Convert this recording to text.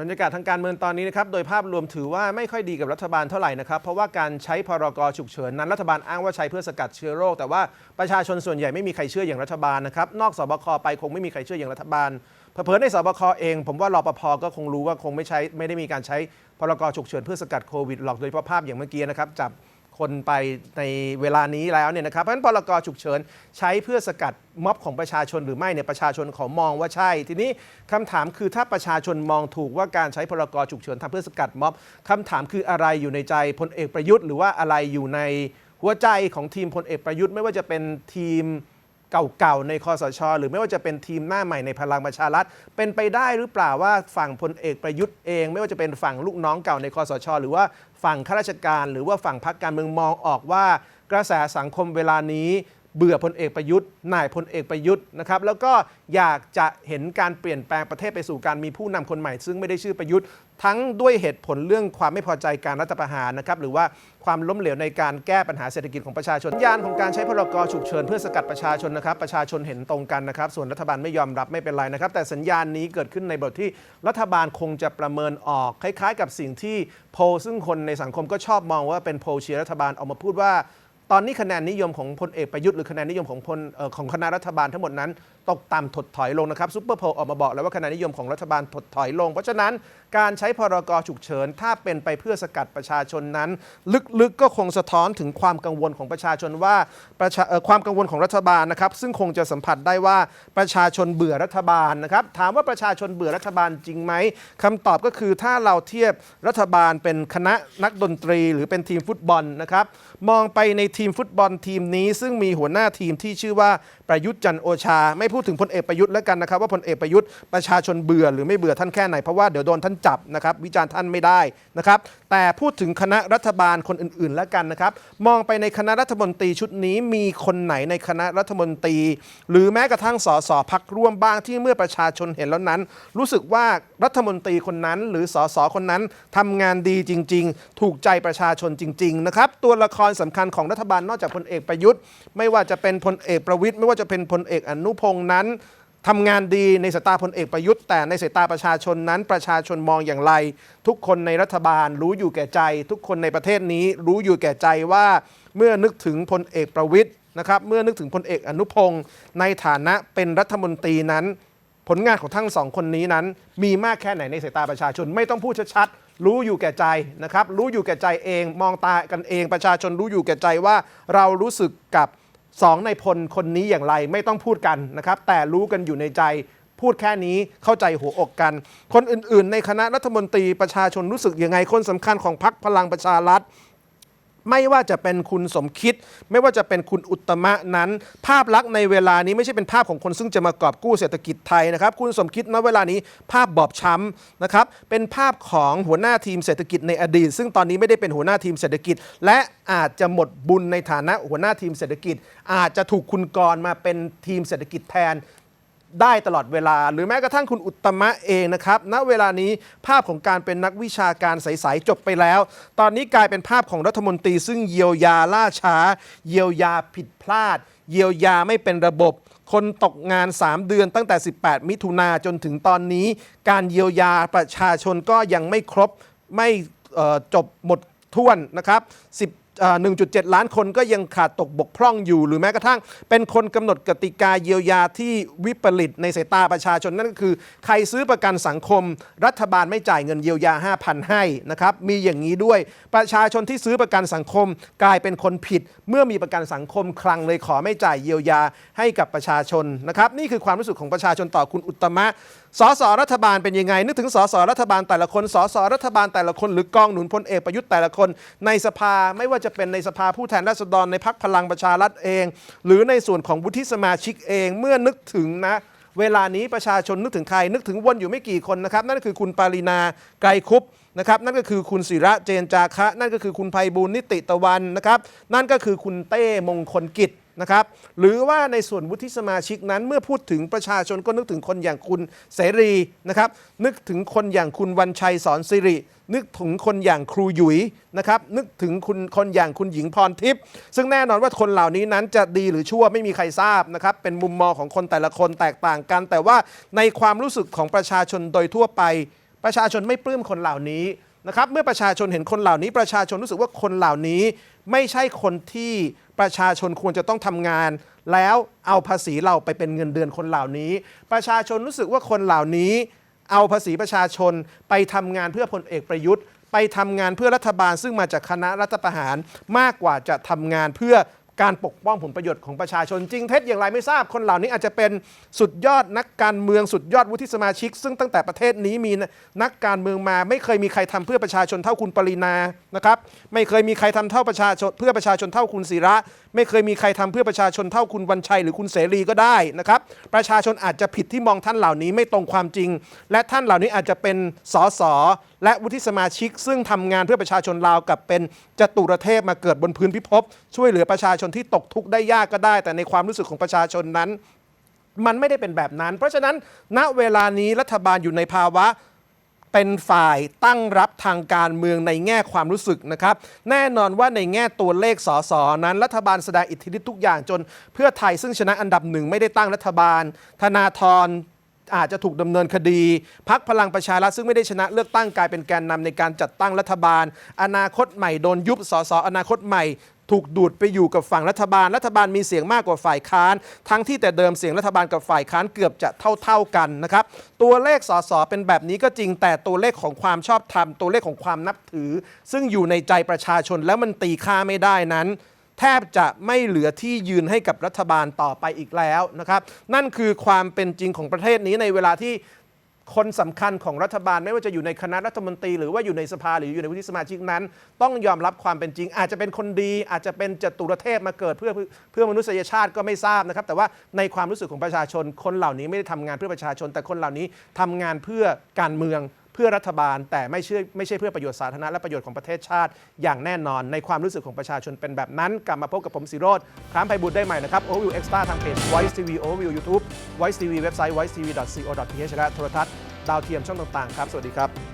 บรรยากาศทางการเมืองตอนนี้นะครับโดยภาพรวมถือว่าไม่ค่อยดีกับรัฐบาลเท่าไหร่นะครับ เพราะว่าการใช้พรกฉุกเฉินนั้นรัฐบาลอ้างว่าใช้เพื่อสกัดเชื้อโรค แต่ว่าประชาชนส่วนใหญ่ไม่มีใครเชื่ออย่างรัฐบาลนะครับนอกสบคไปคงไม่มีใครเชื่ออย่างรัฐบาลเผลอในสบคเอง ผมว่ารปภก็คงรู้ว่าคงไม่ใช้ไม่ได้มีการใช้พรกฉุกเฉินเพื่อสกัดโควิดหรอกโดยเฉพาะภาพอย่างเมื่อกี้นะครับจับ คนไปในเวลานี้แล้วเนี่ยนะครับเพราะฉะนั้นพรกฉุกเฉินใช้เพื่อสกัดม็อบของประชาชนหรือไม่เนี่ยประชาชนเขามองว่าใช่ ทีนี้คำถามคือถ้าประชาชนมองถูกว่าการใช้พรกฉุกเฉินทำเพื่อสกัดม็อบคำถามคืออะไรอยู่ในใจพลเอกประยุทธ์หรือว่าอะไรอยู่ในหัวใจของทีมพลเอกประยุทธ์ไม่ว่าจะเป็นทีม เก่าๆในคอสช หรือไม่ว่าจะเป็นทีมหน้าใหม่ในพลังประชารัฐ เป็นไปได้หรือเปล่าว่าฝั่งพลเอกประยุทธ์เอง ไม่ว่าจะเป็นฝั่งลูกน้องเก่าในคอสช หรือว่าฝั่งข้าราชการ หรือว่าฝั่งพรรคการเมืองมองออกว่ากระแสสังคมเวลานี้ เบื่อพลเอกประยุทธ์นายพลเอกประยุทธ์นะครับแล้วก็อยากจะเห็นการเปลี่ยนแปลงประเทศไปสู่การมีผู้นำคนใหม่ ซึ่งไม่ได้ชื่อประยุทธ์ ทั้งด้วยเหตุผลเรื่องความไม่พอใจการรัฐประหารนะครับหรือว่าความล้มเหลวในการแก้ปัญหาเศรษฐกิจของประชาชนสัญญาณของการใช้พรกฉุกเฉินเพื่อสกัดประชาชนนะครับประชาชนเห็นตรงกันนะครับส่วนรัฐบาลไม่ยอมรับไม่เป็นไรนะครับแต่สัญญาณนี้เกิดขึ้นในบทที่รัฐบาลคงจะประเมินออกคล้าย ๆ กับสิ่งที่โพลซึ่งคนในสังคมก็ชอบมองว่าเป็นโพลเชียรัฐบาลออกมาพูดว่า ตอนนี้คะแนนนิยมของพลเอกประยุทธ์หรือคะแนนนิยมของพลออของคณะรัฐบาลทั้งหมดนั้น ตกต่ำถดถอยลงนะครับซุปเปอร์โพลออกมาบอกแล้วว่าคะแนนนิยมของรัฐบาลถดถอยลง เพราะฉะนั้นการใช้พรกฉุกเฉิน ถ้าเป็นไปเพื่อสกัดประชาชนนั้น ลึกๆก็คงสะท้อนถึงความกังวลของประชาชนว่าประชาความกังวลของรัฐบาลนะครับ ซึ่งคงจะสัมผัสได้ว่าประชาชนเบื่อรัฐบาลนะครับถามว่าประชาชนเบื่อรัฐบาลจริงไหมคำตอบก็คือถ้าเราเทียบรัฐบาลเป็นคณะนักดนตรี หรือเป็นทีมฟุตบอลนะครับมองไปในทีีมฟุตบอลทีมนี้ ซึ่งมีหัวหน้าทีมที่ชื่อว่าประยุทธ์จันโอชา ไม่พูดถึงพลเอกประยุทธ์แล้วกันนะครับว่าพลเอกประยุทธ์ประชาชนเบื่อหรือไม่เบื่อท่านแค่ไหนเพราะว่าเดี๋ยวโดนท่านจับนะครับวิจารณ์ท่านไม่ได้นะครับแต่พูดถึงคณะรัฐบาลคนอื่นๆแล้วกันนะครับมองไปในคณะรัฐมนตรีชุดนี้มีคนไหนในคณะรัฐมนตรี หรือแม้กระทั่งสสพักร่วมบ้างที่เมื่อประชาชนเห็นแล้วนั้น รู้สึกว่ารัฐมนตรีคนนั้น หรือสสคนนั้นทำงานดีจริง ๆ ถูกใจประชาชนจริง ๆ นะครับ ตัวละครสำคัญของรัฐฐบาลนอกจากพลเอกประยุทธ์ ไม่ว่าจะเป็นพลเอกประวิตยไม่ว่าจะเป็นพลเอกอนุพงษ์นั้นทำงานดีในสายตาพลเอกประยุทธ์แต่ในสายตาประชาชนนั้นประชาชนมองอย่างไร ทุกคนในรัฐบาลรู้อยู่แก่ใจ ทุกคนในประเทศนี้รู้อยู่แก่ใจว่าเมื่อนึกถึงพลเอกประวิตยนะครับเมื่อนึกถึงพลเอกอนุพงษ์ในฐานะเป็นรัฐมนตรีนั้น ลงานของทั้งสองคนนี้นั้น มีมากแค่ไหนในสายตาประชาชนไม่ต้องพูดชัดๆ รู้อยู่แก่ใจนะครับ รู้อยู่แก่ใจเองมองตากันเองประชาชนรู้อยู่แก่ใจว่าเรารู้สึกกับสองในพลคนนี้อย่างไรไม่ต้องพูดกันนะครับ แต่รู้กันอยู่ในใจพูดแค่นี้เข้าใจหัวอกกัน คนอื่นๆ ในคณะรัฐมนตรีประชาชนรู้สึกยังไงคนสำคัญของพรรคพลังประชารัฐ ไม่ว่าจะเป็นคุณสมคิด ไม่ว่าจะเป็นคุณอุตมะนั้น ภาพลักษณ์ในเวลานี้ไม่ใช่เป็นภาพของคนซึ่งจะมากอบกู้เศรษฐกิจไทยนะครับ คุณสมคิดณเวลานี้ภาพบอบช้ำนะครับเป็นภาพของหัวหน้าทีมเศรษฐกิจในอดีต ซึ่งตอนนี้ไม่ได้เป็นหัวหน้าทีมเศรษฐกิจ และอาจจะหมดบุญในฐานะหัวหน้าทีมเศรษฐกิจ อาจจะถูกคุณกรมาเป็นทีมเศรษฐกิจแทน ได้ตลอดเวลา หรือแม้กระทั่งคุณอุตมะเองนะครับณเวลานี้ภาพของการเป็นนักวิชาการใสๆจบไปแล้ว ตอนนี้กลายเป็นภาพของรัฐมนตรี ซึ่งเยียวยาล่าช้า เยียวยาผิดพลาด เยียวยาไม่เป็นระบบ คนตกงาน 3 เดือนตั้งแต่ 18 มิถุนาจนถึงตอนนี้ การเยียวยาประชาชนก็ยังไม่ครบไม่จบหมดถ้วนนะครับ10 1.7 ล้านคนก็ยังขาดตกบกพร่องอยู่ หรือแม้กระทั่ง เป็นคนกำหนดกติกาเยียวยาที่วิปริตในสายตาประชาชนนั่นก็คือ ใครซื้อประกันสังคม รัฐบาลไม่จ่ายเงินเยียวยา 5,000 ให้นะครับมีอย่างนี้ด้วยประชาชนที่ซื้อประกันสังคมกลายเป็นคนผิด เมื่อมีประกันสังคมคลังเลยขอไม่จ่ายเยียวยาให้กับประชาชนนะครับนี่คือความรู้สึกของประชาชนต่อคุณอุตมะ สสรัฐบาลเป็นยังไง นึกถึงสสรัฐบาลแต่ละคนสสรัฐบาลแต่ละคน หรือกองหนุนพลเอกประยุทธ์แต่ละคน ในสภาไม่ว่าจะเป็นในสภาผู้แทนราษฎรในพักพลังประชารัฐเอง หรือในส่วนของวุฒิสมาชิกเองเมื่อนึกถึงนะเวลานี้ประชาชนนึกถึงใคร นึกถึงวนอยู่ไม่กี่คนนะครับ นั่นก็คือคุณปารินาไกรคุปนะครับนั่นก็คือคุณศิระเจนจาคะ นั่นก็คือคุณไพบูลนิติตะวันนะครับนั่นก็คือคุณเต้มงคลกิจ นะครับหรือว่าในส่วนวุฒิสมาชิกนั้น เมื่อพูดถึงประชาชนก็นึกถึงคนอย่างคุณเสรีนะครับนึกถึงคนอย่างคุณวันชัยสอนสิริ นึกถึงคนอย่างครูหยุยนะครับนึกถึงคุณคนอย่างคุณหญิงพรทิพย์ซึ่งแน่นอนว่าคนเหล่านี้นั้นจะดีหรือชั่วไม่มีใครทราบนะครับเป็นมุมมองของคนแต่ละคนแตกต่างกัน แต่ว่าในความรู้สึกของประชาชนโดยทั่วไป ประชาชนไม่ปลื้มคนเหล่านี้ นะครับเมื่อประชาชนเห็นคนเหล่านี้ ประชาชนรู้สึกว่าคนเหล่านี้ไม่ใช่คนที่ประชาชนควรจะต้องทำงาน แล้วเอาภาษีเราไปเป็นเงินเดือนคนเหล่านี้ ประชาชนรู้สึกว่าคนเหล่านี้ เอาภาษีประชาชนไปทำงานเพื่อพลเอกประยุทธ์ ไปทำงานเพื่อรัฐบาลซึ่งมาจากคณะรัฐประหารมากกว่าจะทำงานเพื่อ การปกป้องผลประโยชน์ของประชาชนจริงเท็จอย่างไรไม่ทราบคนเหล่านี้อาจจะเป็นสุดยอดนักการเมืองสุดยอดวุฒิสมาชิก ซึ่งตั้งแต่ประเทศนี้มีนักการเมืองมาไม่เคยมีใครทำเพื่อประชาชนเท่าคุณปรินานะครับไม่เคยมีใครทำเท่าประชาชนเพื่อประชาชนเท่าคุณศิระ ไม่เคยมีใครทำเพื่อประชาชนเท่าคุณวันชัยหรือคุณเสรีก็ได้นะครับประชาชนอาจจะผิดที่มองท่านเหล่านี้ไม่ตรงความจริง และท่านเหล่านี้อาจจะเป็นสสและวุฒิสมาชิก ซึ่งทำงานเพื่อประชาชนลาวกับเป็นจตุรเทพมาเกิดบนพื้นพิภพช่วยเหลือประชาชนชนที่ตกทุกข์ได้ยากก็ได้ แต่ในความรู้สึกของประชาชนนั้น มันไม่ได้เป็นแบบนั้น เพราะฉะนั้นณเวลานี้รัฐบาลอยู่ในภาวะเป็นฝ่ายตั้งรับทางการเมืองในแง่ความรู้สึกนะครับ แน่นอนว่าในแง่ตัวเลขสสนั้น รัฐบาลแสดงอิทธิฤทธิ์ทุกอย่างจน เพื่อไทยซึ่งชนะอันดับหนึ่งไม่ได้ตั้งรัฐบาล ธนาธรอาจจะถูกดำเนินคดีพักพลังประชารัฐซึ่งไม่ได้ชนะเลือกตั้งกลายเป็นแกนนำในการจัดตั้งรัฐบาล อนาคตใหม่โดนยุบสสอนาคตใหม่ ถูกดูดไปอยู่กับฝั่งรัฐบาล รัฐบาลมีเสียงมากกว่าฝ่ายค้าน ทั้งที่แต่เดิมเสียงรัฐบาลกับฝ่ายค้านเกือบจะเท่า ๆกันนะครับตัวเลขสสเป็นแบบนี้ก็จริงแต่ตัวเลขของความชอบธรรมตัวเลขของความนับถือ ซึ่งอยู่ในใจประชาชนแล้วมันตีค่าไม่ได้นั้นแทบจะไม่เหลือที่ยืนให้กับรัฐบาลต่อไปอีกแล้วนะครับ นั่นคือความเป็นจริงของประเทศนี้ในเวลาที่ คนสำคัญของรัฐบาลไม่ว่าจะอยู่ในคณะรัฐมนตรี หรือว่าอยู่ในสภาหรืออยู่ในวุฒิสมาชิกนั้น ต้องยอมรับความเป็นจริง อาจจะเป็นคนดี อาจจะเป็นจตุรเทพมาเกิดเพื่อเพื่อมนุษยชาติก็ไม่ทราบนะครับ แต่ว่าในความรู้สึกของประชาชน คนเหล่านี้ไม่ได้ทำงานเพื่อประชาชน แต่คนเหล่านี้ทำงานเพื่อการเมือง เพื่อรัฐบาลแต่ไม่เชื่อไม่ใช่เพื่อประโยชน์สาธารณะและประโยชน์ของประเทศชาติ อย่างแน่นอนในความรู้สึกของประชาชนเป็นแบบนั้น กลับมาพบกับผมสิโรธครามไพบุตรได้ใหม่นะครับ Overview Extra ทางเพจ Voice TV Overview YouTube Voice TV เว็บไซต์ voicetv.co.th และโทรทัศน์ดาวเทียมช่องต่างๆครับสวัสดีครับ